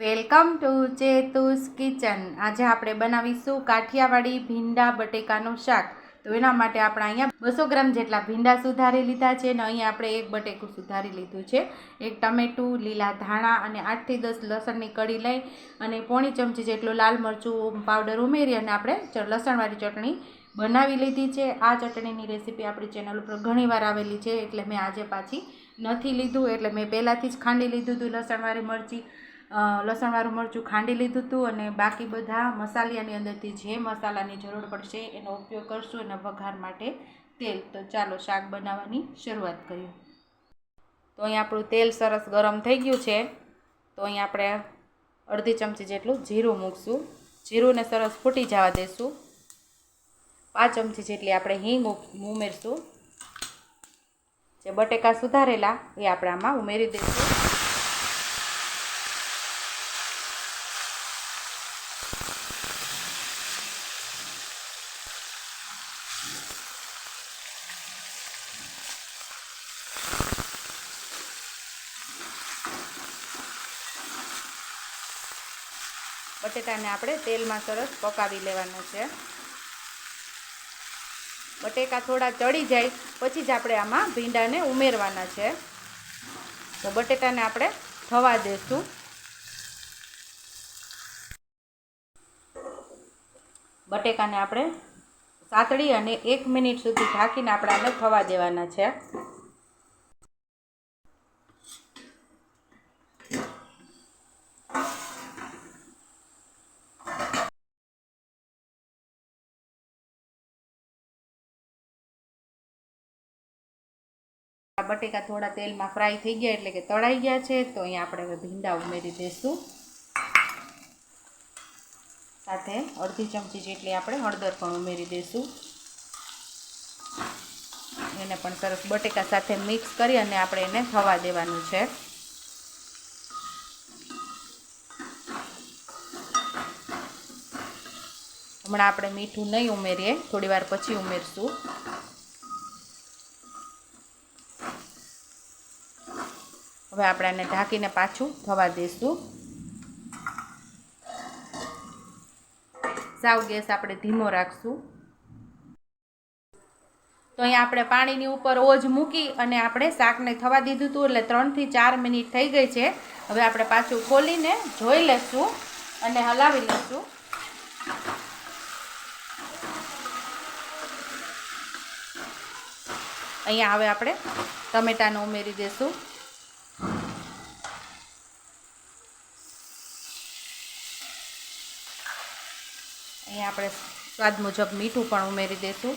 Welcome to ચેતુસ kitchen. આજે આપણે બનાવીશું કાઠિયાવાડી ભીંડા બટેકાનું શાક. તો એના માટે આપણે અહીંયા બસો ગ્રામ જેટલા ભીંડા સુધારી લીધા છે અને અહીંયા આપણે એક બટેકું સુધારી લીધું છે. એક ટમેટું, લીલા ધાણા અને આઠથી દસ લસણની કઢી લઈ અને પોણી ચમચી જેટલું લાલ મરચું પાવડર ઉમેરી અને આપણે લસણવાળી ચટણી બનાવી લીધી છે. આ ચટણીની રેસીપી આપણી ચેનલ ઉપર ઘણીવાર આવેલી છે એટલે મેં આજે પાછી નથી લીધું. એટલે મેં પહેલાંથી જ ખાંડી લીધું હતું લસણવાળી મરચી. લસણવાળું મરચું ખાંડી લીધું હતું અને બાકી બધા મસાલિયાની અંદરથી જે મસાલાની જરૂર પડશે એનો ઉપયોગ કરશું એના વઘાર માટે તેલ. તો ચાલો શાક બનાવવાની શરૂઆત કરીએ. તો અહીં આપણું તેલ સરસ ગરમ થઈ ગયું છે. તો અહીં આપણે અડધી ચમચી જેટલું જીરું મૂકશું. જીરુંને સરસ ફૂટી જવા દઈશું પાંચ ચમચી જેટલી આપણે હિંગ ઉમેરશું. જે બટેકા સુધારેલા એ આપણે આમાં ઉમેરી દઈશું. બટેટાને આપણે તેલમાં સરસ પકાવી લેવાનું છે. બટેકા થોડા ચડી જાય, પછી જ આપણે આમાં ભીંડાને ઉમેરવાના છે. તો બટેટાને આપણે થવા દેશું. બટેકાને આપણે સાતડી અને એક મિનિટ સુધી ઢાંકીને આપણે આને થવા દેવાના છે. બટેકા થોડા તેલમાં ફ્રાય થઈ ગયા એટલે કે તળાઈ ગયા છે, તો અહીંયા આપણે હવે ભીંડા ઉમેરી દઈશું સાથે અડધી ચમચી જેટલી આપણે હળદર પણ ઉમેરી દઈશું એને પણ સરસ બટેકા સાથે મિક્સ કરી અને આપણે એને થવા દેવાનું છે. હમણાં આપણે મીઠું નહીં ઉમેરીએ થોડી વાર પછી ઉમેરશું. હવે આપણે આને ઢાંકીને પાછું થવા દઈશું. સાવ ગેસ આપણે ધીમો રાખશું. તો અહીંયા આપણે પાણીની ઉપર ઓજ મૂકી અને આપણે શાકને થવા દીધું હતું એટલે ત્રણથી ચાર મિનિટ થઈ ગઈ છે. હવે આપણે પાછું ખોલીને જોઈ લેશું અને હલાવી લઈશું. અહીંયા હવે આપણે ટમેટાને ઉમેરી દઈશું. અહીંયા આપણે સ્વાદ મુજબ મીઠું પણ ઉમેરી દઈશું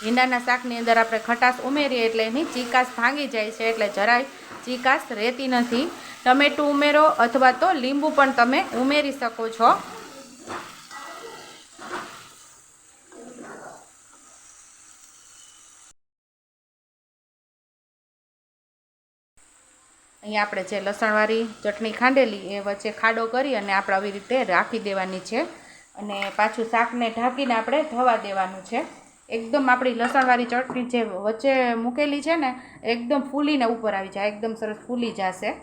ભીંડાના શાકની અંદર આપણે ખટાશ ઉમેરીએ એટલે એની ચીકાશ ભાંગી જાય છે એટલે જરાય ચીકાશ રહેતી નથી. ટમેટું ઉમેરો અથવા તો લીંબુ પણ તમે ઉમેરી શકો છો. અહીંયા આપણે જે લસણવાળી ચટણી ખાંડેલી એ વચ્ચે ખાડો કરી અને આપણે આવી રીતે રાખી દેવાની છે. અને પાછું શાકને ઢાંકીને આપણે થવા દેવાનું છે. એકદમ આપણી લસણવાળી ચટણી જે વચ્ચે મૂકેલી છે ને, એકદમ ફૂલીને ઉપર આવી જાય. એકદમ સરસ ફૂલી જશે.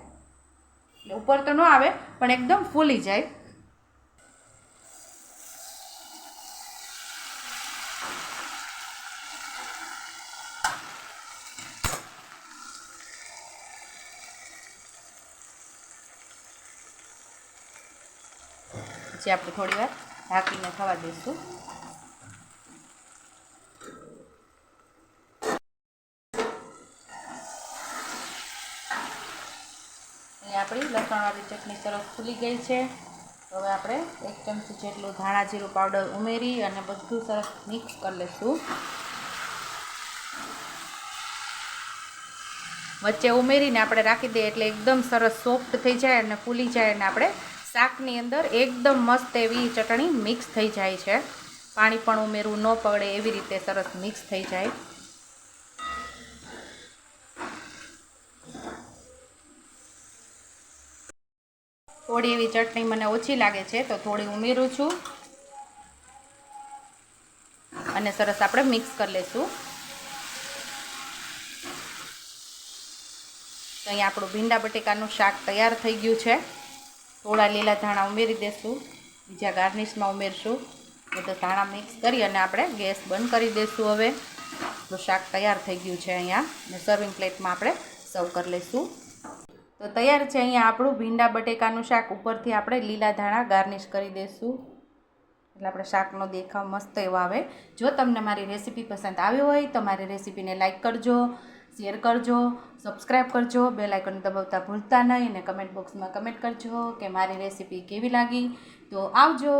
ઉપર તો ન આવે, પણ એકદમ ફૂલી જાય. પછી આપણે થોડી વાર ઢાંકીને થવા દઈશું. અહીં આપણી લસણવાળી ચટણી સરસ ફૂલી ગઈ છે. હવે આપણે એક ચમચી જેટલું ધાણા જીરું પાવડર ઉમેરી અને બધું સરસ મિક્સ કરી લઈશું. વચ્ચે ઉમેરીને આપણે રાખી દઈએ એટલે એકદમ સરસ સોફ્ટ થઈ જાય અને ફૂલી જાય અને આપણે શાકની અંદર એકદમ મસ્ત એવી ચટણી મિક્સ થઈ જાય છે. પાણી પણ ઉમેરવું ન પડે એવી રીતે સરસ મિક્સ થઈ જાય. થોડી એવી ચટણી મને ઓછી લાગે છે તો થોડી ઉમેરું છું. અને સરસ આપણે મિક્સ કરી લઈશું અહીંયા આપણું ભીંડા બટેકાનું શાક તૈયાર થઈ ગયું છે. થોડા લીલા ધાણા ઉમેરી દઈશું બીજા ગાર્નિશમાં ઉમેરશું. બધા ધાણા મિક્સ કરી અને આપણે ગેસ બંધ કરી દઈશું હવે. તો શાક તૈયાર થઈ ગયું છે અહીંયા. સર્વિંગ પ્લેટમાં આપણે સર્વ કરી લઈશું. તો તૈયાર છે અહીંયા આપણું ભીંડા બટેકાનું શાક. ઉપરથી આપણે લીલા ધાણા ગાર્નિશ કરી દઈશું એટલે આપણે શાકનો દેખાવ મસ્ત એવો આવે. જો તમને મારી રેસીપી પસંદ આવી હોય તો મારી રેસીપીને લાઇક કરજો. શેર કરજો સબસ્ક્રાઈબ કરજો બે લાઇકન દબાવતા ભૂલતા નહીં અને કમેન્ટ બોક્સમાં કમેન્ટ કરજો કે મારી રેસીપી કેવી લાગી. તો આવજો.